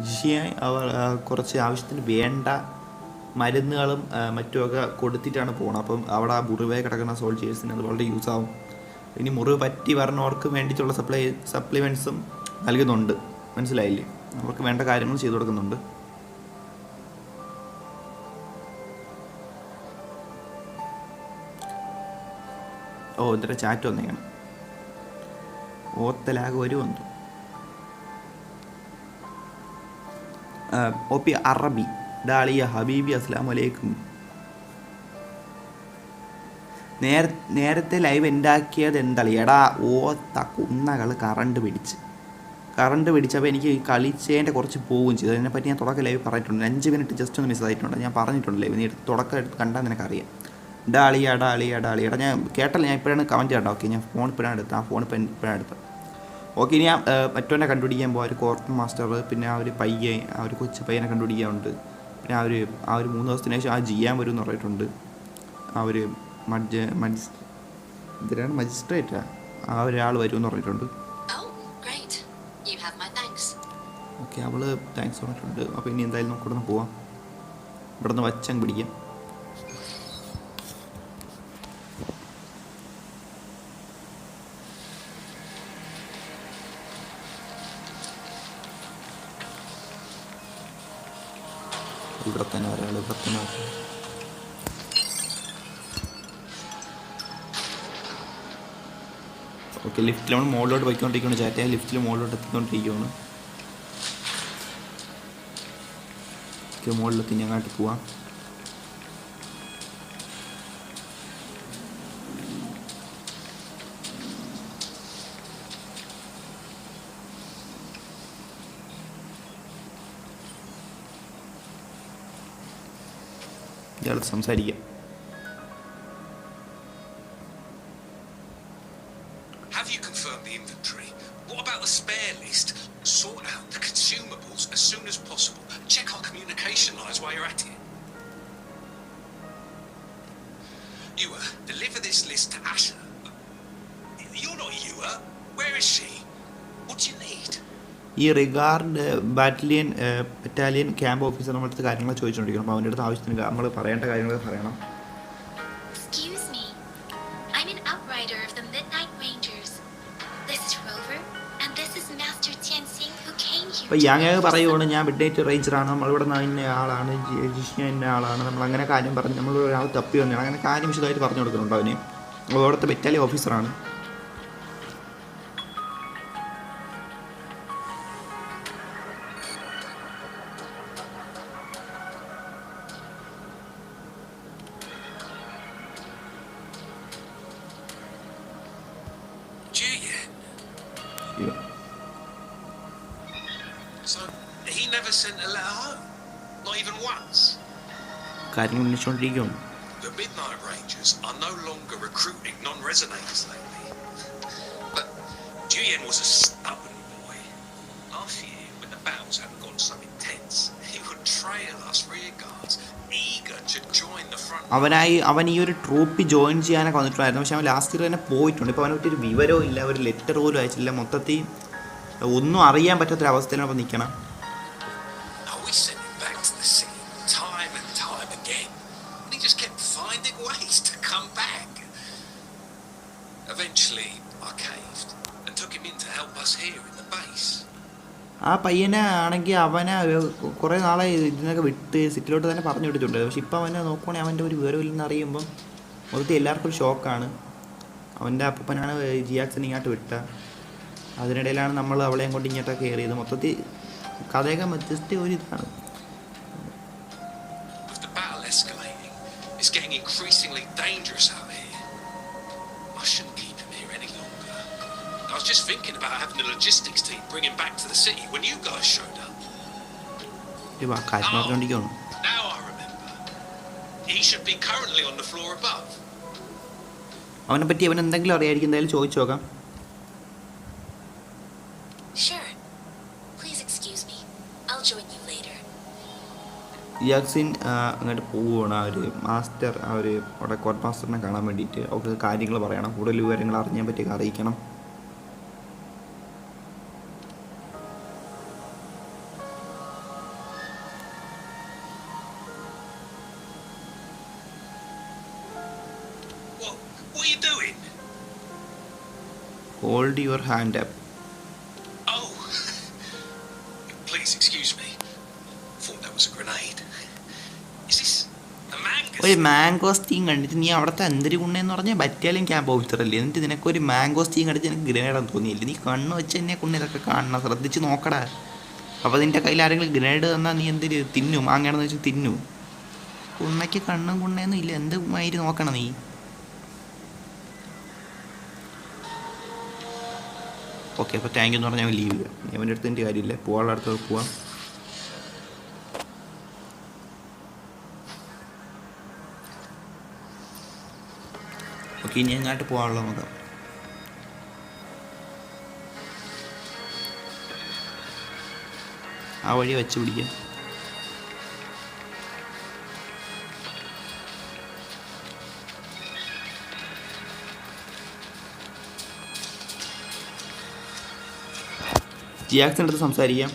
ജിഷിയെ അവർ കുറച്ച് ആവശ്യത്തിന് വേണ്ട മരുന്നുകളും മറ്റുമൊക്കെ കൊടുത്തിട്ടാണ് പോകുന്നത് അപ്പം അവിടെ ആ മുറിവേ കിടക്കുന്ന സോൾജേഴ്സിന് അത് വളരെ യൂസ് ആവും. ഇനി മുറിവ് പറ്റി വരണവർക്ക് വേണ്ടിയിട്ടുള്ള സപ്ലൈ സപ്ലിമെൻസും നൽകുന്നുണ്ട്. മനസ്സിലായില്ലേ? അവർക്ക് വേണ്ട കാര്യങ്ങൾ ചെയ്തു കൊടുക്കുന്നുണ്ട്. ഓ ഇത്ര ചാറ്റ് വന്നേക്കണം. ഒരു വരുമെന്നു ഒ പി അറബി. ഡാളിയ ഹബീബി അസ്ലാം വലൈക്കും നേര നേരത്തെ ലൈവ് ഉണ്ടാക്കിയത് എന്താണ്? എടാ ഓ കുന്നകൾ കറണ്ട് പിടിച്ച്. കറണ്ട് പിടിച്ചപ്പോൾ എനിക്ക് കളിച്ചേന്റെ കുറച്ച് പോവുകയും ചെയ്തു. അതിനെപ്പറ്റി ഞാൻ തുടക്കം ലൈവ് പറഞ്ഞിട്ടുണ്ട്. അഞ്ച് മിനിറ്റ് ജസ്റ്റ് ഒന്ന് മിസ് ആയിട്ടുണ്ട്. ഞാൻ പറഞ്ഞിട്ടുണ്ട് ലൈവ്. നീ തുടക്കം എടുത്ത് കണ്ടാൽ നിനക്കറിയാം. ഡാളിയ ഡാളിയ ഡാളിയ എടാ ഞാൻ കേട്ടല്ല ഞാൻ ഇപ്പോഴാണ് കമന്റ് കണ്ടോ ഓക്കെ ഞാൻ ഫോൺ ഇപ്പോഴാണ് എടുത്തത്. ആ ഫോൺ ഇപ്പം ഇപ്പോഴാണ് എടുത്തത്. ഓക്കെ ഇനി മറ്റവനെ കണ്ടുപിടിക്കാൻ പോകും ആ ഒരു കോർട്ട് മാസ്റ്റർ പിന്നെ ആ ഒരു പയ്യെ ആ ഒരു കൊച്ചു പയ്യനെ കണ്ടുപിടിക്കാനുണ്ട്. പിന്നെ ആ ഒരു ആ ഒരു മൂന്ന് ദിവസത്തിന് ശേഷം ആ ജിയാൻ വരും എന്ന് പറഞ്ഞിട്ടുണ്ട്. ആ ഒരു മഡ്ജ മജിസ് ഇതിനാണ് മജിസ്ട്രേറ്റാ ആ? ഒരാൾ വരും എന്ന് പറഞ്ഞിട്ടുണ്ട്. ഓക്കെ അവൾ താങ്ക്സ് പറഞ്ഞിട്ടുണ്ട്. അപ്പോൾ ഇനി എന്തായാലും നമുക്ക് ഇവിടെ നിന്ന് പോവാം. ഇവിടെ നിന്ന് വച്ചങ്ങ് പിടിക്കാം. ഓക്കെ ലിഫ്റ്റിൽ നമ്മൾ മുകളിലോട്ട് പോയിക്കൊണ്ടിരിക്കുകയാണ്. ചേട്ടാ ലിഫ്റ്റിൽ മുകളിലോട്ട് എത്തിക്കൊണ്ടിരിക്കുകയാണ്. ഓക്കെ മുകളിലെത്തി ഞങ്ങോട്ട് പോവാം. സംസാരിക്കാം. You uh, deliver this list to Asha. You're not Ewa. Where is she? What do you need? ഈ regard battalion battalion camp officer നമ്മുടെ അടുത്ത് കാര്യങ്ങൾ ചോദിച്ചുകൊണ്ടിരിക്കണം അപ്പോൾ അവൻ്റെ അടുത്ത് ആവശ്യത്തിന് നമ്മൾ പറയേണ്ട കാര്യങ്ങൾ പറയണം Excuse me. I'm an outrider of the Midnight Rangers. This is Rover, and this is Master Tianxing who came here. അപ്പോൾ rescue പറയുവാണ് ഞാൻ മിഡ്നൈറ്റ് റേഞ്ചറാണ് നമ്മളിവിടെ നിന്ന് ആളാണ്. ജിഷ്ണ ഇന്ന ആളാണ്. നമ്മൾ അങ്ങനെ കാര്യം പറഞ്ഞ് നമ്മൾ ഒരാൾ തപ്പി വന്നതാണ് അങ്ങനെ കാര്യം വിശദമായിട്ട് പറഞ്ഞു കൊടുക്കുന്നുണ്ട് അവന്. അവിടുത്തെ ബറ്റാലി ഓഫീസറാണ് he never sent a letter home? Not even once? കാര്യങ്ങൾ അന്വേഷിച്ചുകൊണ്ടിരിക്കുകയാണ് The Midnight Rangers are no longer recruiting non-resonators lately. But Julian was a stubborn boy. Last year, when the battles hadn't gone so intense, he would trail us rear guards, eager to join the front. അവനായി അവൻ ഈ ഒരു troupe join ചെയ്യാനൊക്കെ വന്നിട്ടുണ്ടായിരുന്നു പക്ഷെ അവൻ last year തന്നെ പോയിട്ടുണ്ട് ഇപ്പോൾ അവനെ ഒരു വിവരവും ഇല്ല ഒരു ലെറ്റർ പോലും അയച്ചില്ല മൊത്തത്തിൽ ഒന്നും അറിയാൻ പറ്റാത്തൊരവസ്ഥയിലാണ് അപ്പോൾ നിൽക്കണം ആ പയ്യനെ ആണെങ്കിൽ അവനെ കുറേ നാളെ ഇതിനൊക്കെ വിട്ട് സിറ്റിലോട്ട് തന്നെ പറഞ്ഞു വിട്ടിട്ടുണ്ട്. പക്ഷെ ഇപ്പം അവനെ നോക്കുവാണെങ്കിൽ അവന്റെ ഒരു വിവരമില്ലെന്ന് അറിയുമ്പം മൊത്തത്തിൽ എല്ലാവർക്കും ഒരു ഷോക്കാണ്. അവന്റെ അപ്പനാണ് ജിയാക്സൻ ഇങ്ങോട്ട് വിട്ട. അതിനിടയിലാണ് നമ്മൾ അവളെയും കൊണ്ട് ഇങ്ങോട്ടൊക്കെ കയറിയത്. മൊത്തത്തിൽ കഥയൊക്കെ ജസ്റ്റ് ഒരു ഇതാണ്. It's getting increasingly dangerous out here. I shouldn't I was just thinking about having the logistics team bring him back to the city when you guys showed up. Oh, now I remember. He should be currently on the floor above. അവനെ പറ്റി അവൻ എന്തെങ്കിലും അറിയായിരിക്കും എന്തായാലും ചോദിച്ചു നോക്കാം Sure. Please excuse me. I'll join you later. ജിയാക്സിൻ അങ്ങോട്ട് പോവുകയാണ് ആ ഒരു മാസ്റ്റർ ആ ഒരു അവിടെ കോർട്ട് മാസ്റ്ററിനെ കാണാൻ വേണ്ടിയിട്ട് അവർക്ക് കാര്യങ്ങൾ പറയണം കൂടുതൽ വിവരങ്ങൾ അറിയാൻ പറ്റിയൊക്കെ അറിയിക്കണം hold your hand up Oh! Please excuse me. Thought that was a grenade. Is this a mango? ഒരു മാംഗോസ്റ്റീൻ കണ്ടിട്ട് നീ അവിടുത്തെ എന്തൊരു ഗുണ്ടെന്ന് പറഞ്ഞാൽ പറ്റിയാലും ക്യാമ്പ് ഓഫീസറല്ലേ എന്നിട്ട് നിനക്ക് ഒരു മാംഗോസ്റ്റീൻ കണ്ടിട്ട് നിനക്ക് ഗ്രനേഡാന്ന് തോന്നിയില്ല? നീ കണ്ണ് വെച്ച് എന്നെ കൊണ്ട് ഇതൊക്കെ കാണണം. ശ്രദ്ധിച്ച് നോക്കടാ. അപ്പോൾ നിന്റെ കയ്യിൽ ആരെങ്കിലും ഗ്രനേഡ് തന്നാൽ നീ എന്തിന് തിന്നു. മാങ്ങയാണെന്ന് വെച്ചാൽ തിന്നു. കുണ്ണയ്ക്ക് കണ്ണും കുണ്ണയൊന്നും ഇല്ല. എന്ത് മയിര് നോക്കണം നീ? ഓക്കെ അപ്പോൾ താങ്ക് യു എന്ന് പറഞ്ഞാൽ ലീവ് ചെയ്യാം അവന്റെ അടുത്ത് എന്റെ കാര്യമില്ല. പോകാനുള്ള അടുത്ത് പോവാം. ഓക്കെ ഇനി എങ്ങാട്ട് പോകാനുള്ള നോക്കാം. ആ വഴി വെച്ച് പിടിക്കാം. ജിയാക്സിന്റെ അടുത്ത് സംസാരിക്കാം?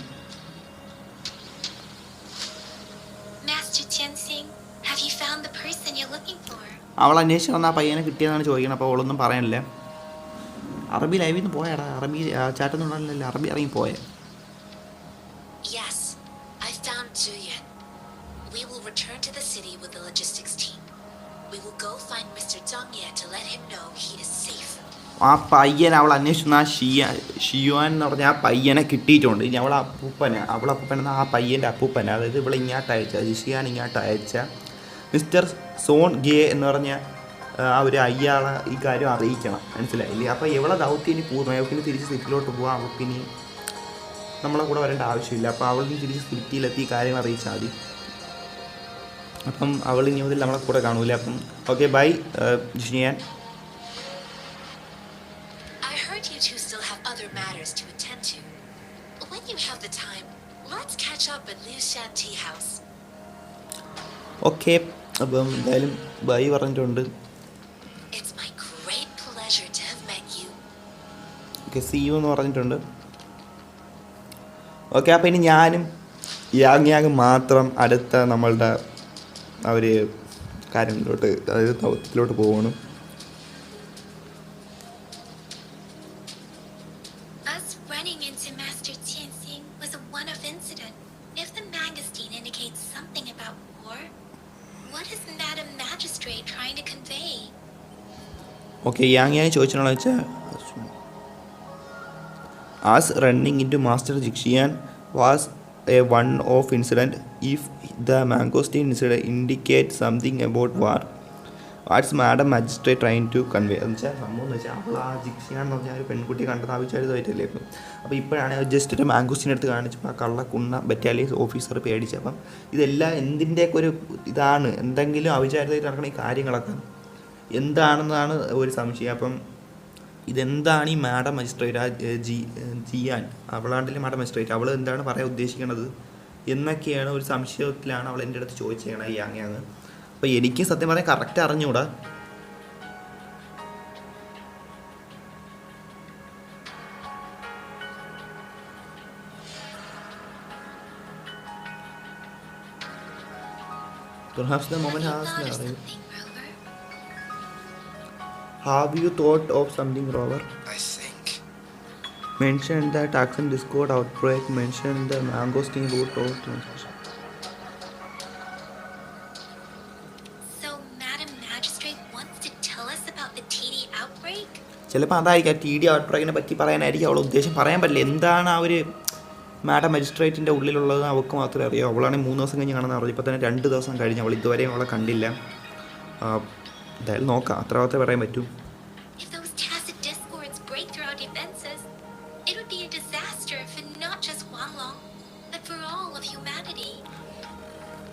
അവൾ അന്വേഷിച്ച് വന്ന ആ പയ്യനെ കിട്ടിയതാണ് ചോദിക്കണം അപ്പോൾ അവളൊന്നും പറയാനില്ല അറബി ലൈവിൽ നിന്ന് പോയാടാ അറബി ചാറ്റൊന്നും ഉണ്ടാവില്ലല്ലോ അറബി ഇറങ്ങി പോയ. We will go find Mr. Zhang to let him know he is safe. ആ പയ്യൻ അവൾ അന്വേഷിക്കുന്ന ആ ഷിയ ഷിയുവാൻ എന്ന് പറഞ്ഞ ആ പയ്യനെ കിട്ടിയിട്ടുണ്ട്. ഇനി അവളെ അപ്പൂപ്പനെ അവളെ അപ്പൂപ്പൻ എന്ന ആ പയ്യന്റെ അപ്പൂപ്പനെ അതായത് ഇവിടെ ഇങ്ങോട്ട് അയച്ച ജിഷിയാൻ ഇങ്ങോട്ട് അയച്ച മിസ്റ്റർ സോൺ ഗേ എന്ന് പറഞ്ഞ ആ, ഒരു അയ്യാളെ ഈ കാര്യം അറിയിക്കണം. മനസ്സിലായില്ലേ? അപ്പോൾ ഇവളെ ദൗത്യം ഇനി പൂർണ അവൾക്ക് തിരിച്ച് സിറ്റിലോട്ട് പോകാം അവൾക്ക് ഇനി നമ്മളെ കൂടെ വരേണ്ട ആവശ്യമില്ല. അപ്പോൾ അവൾ ഇനി തിരിച്ച് സിറ്റിയിലെത്തി ഈ കാര്യങ്ങൾ അറിയിച്ചാൽ മതി. അപ്പം അവൾ ഇനി മുതൽ നമ്മളെ കൂടെ കാണൂല? അപ്പം okay bye Jixian I heard you two still have other matters to attend to. When you have the time, let's catch up at Liu Shan Tea House. Okay അപ്പം എന്തായാലും ബൈ പറഞ്ഞിട്ടുണ്ട് It's my great pleasure to have met you. Okay see you എന്ന് പറഞ്ഞിട്ടുണ്ട് okay അപ്പം ഇനി ഞാനും Yang Yang മാത്രം അടുത്ത നമ്മളുടെ ആ ഒരു കാര്യങ്ങളിലോട്ട് അതായത് ദൗത്യത്തിലോട്ട് പോകണം യാങ് ചോദിച്ചാണെന്ന് വെച്ചാൽ as running into master Jixian was a one of incident if the mangosteen incident indicate something about war what's madam magistrate trying to convey എന്ന് വെച്ചാൽ സംഭവം എന്ന് വെച്ചാൽ അവൾ ആ ജിക്ഷിയാൻ എന്ന് പറഞ്ഞാൽ ഒരു പെൺകുട്ടി കണ്ടത് ആ അപ്പം അപ്പോൾ ഇപ്പോഴാണ് ജസ്റ്റ് ഒരു മാങ്കോസ്റ്റിന്റെ അടുത്ത് കാണിച്ചപ്പോൾ ആ കള്ള കുണ്ണ ബറ്റാലിയൻ ഓഫീസർ പേടിച്ച് അപ്പം ഇതെല്ലാം എന്തിന്റെയൊക്കെ ഒരു ഇതാണ്? എന്തെങ്കിലും അവിചാരിതമായിട്ട് നടക്കുന്ന ഈ കാര്യങ്ങളൊക്കെ എന്താണെന്നാണ് ഒരു സംശയം. അപ്പം ഇതെന്താണ് ഈ മാഡം മജിസ്ട്രേറ്റ് ആ ജി ജിയാൻ അവളാണ്ടിലെ മാഡം മജിസ്ട്രേറ്റ്? അവൾ എന്താണ് പറയാൻ ഉദ്ദേശിക്കുന്നത് എന്നൊക്കെയാണ് ഒരു സംശയത്തിലാണ് അവൾ എന്റെ അടുത്ത് ചോദിച്ചേക്കണത് ഈ അങ്ങനെയാണ് അപ്പോൾ എനിക്ക് സത്യം പറയാൻ കറക്റ്റ് അറിഞ്ഞൂടാ. Perhaps the moment has you Have you thought of something, Robert? I think. Mention the Taxon Discord outbreak. Mention the mangosteen root of transmission. So Madam Magistrate wants to tell us about the TD outbreak? ചിലപ്പോൾ അതായിരിക്കും T D ഔട്ട്ബ്രേക്കിനെ പറ്റി പറയാനായിരിക്കും അവൾ ഉദ്ദേശം പറയാൻ പറ്റില്ല എന്താണ് ആ ഒരു മാഡം മജിസ്ട്രേറ്റിന്റെ ഉള്ളിലുള്ളത് അവൾക്ക് മാത്രമേ അറിയാവൂ അവളാണെങ്കിൽ മൂന്ന് ദിവസം കഴിഞ്ഞ് കാണുന്ന പറഞ്ഞു ഇപ്പോൾ തന്നെ രണ്ട് ദിവസം കഴിഞ്ഞ് അവൾ ഇതുവരെയും അവളെ കണ്ടില്ല എന്തായാലും നോക്കാം. അത്ര ഭാഗത്തെ പറയാൻ പറ്റൂ.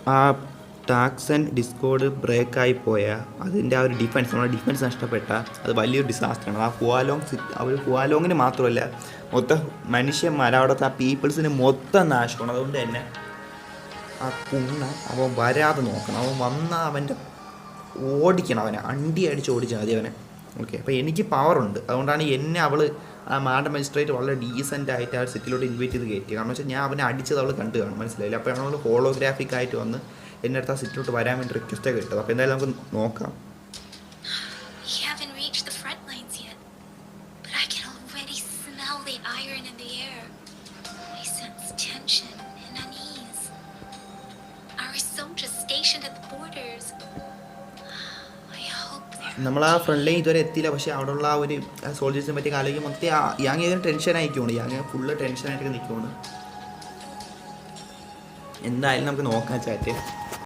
ആ ടാക്സ് ആൻഡ് discords ബ്രേക്ക് ആയി പോയ ഡിസ്കോഡ് അതിന്റെ ആ ഒരു ഡിഫൻസ് നമ്മുടെ ഡിഫൻസ് നഷ്ടപ്പെട്ട അത് വലിയൊരു ഡിസാസ്റ്ററാണ് ആ ഹുവാലോങ് ആ അവർ ഹുവാലോങ്ങിന് മാത്രമല്ല മൊത്തം മനുഷ്യന്മാർ അവിടുത്തെ ആ പീപ്പിൾസിന് മൊത്തം നാശമാണ്. അതുകൊണ്ട് തന്നെ ആ കുണ്ണ അവൻ വരാതെ നോക്കണം. അവൻ വന്നാൽ അവന്റെ ഓടിക്കണം അവനെ. അണ്ടി അടിച്ച് ഓടിച്ചാൽ മതി അവനെ. ഓക്കെ അപ്പോൾ എനിക്ക് പവറുണ്ട് അതുകൊണ്ടാണ് എന്നെ അവൾ ആ മാഡം മജിസ്ട്രേറ്റ് വളരെ ഡീസന്റ് ആയിട്ട് ആ സിറ്റിയിലോട്ട് ഇൻവൈറ്റ് ചെയ്ത് കയറ്റി കാരണം വെച്ചാൽ ഞാൻ അവനെ അടിച്ചത് അവൾ കണ്ടു കാണും. മനസ്സിലായില്ല? അപ്പോൾ അവൾ ഹോളോഗ്രാഫിക് ആയിട്ട് വന്ന് എന്റെ അടുത്ത് ആ സിറ്റിയിലോട്ട് വരാൻ വേണ്ടി റിക്വസ്റ്റൊക്കെ കിട്ടും അപ്പോൾ എന്തായാലും നമുക്ക് നോക്കാം. നമ്മൾ ആ ഫ്രണ്ട് ലൈൻ ഇതുവരെ എത്തിയില്ല. പക്ഷേ അവിടെയുള്ള ആ ഒരു സോൾജേഴ്സിനെ പറ്റി കാലിക്കും മൊത്തം യാങ് ഏതൊരു ടെൻഷൻ ആയിക്കോണ്. യാങ് ഫുള്ള് ടെൻഷനായിട്ടൊക്കെ നിൽക്കുകയാണ് എന്തായാലും നമുക്ക് നോക്കാം ചാറ്റ്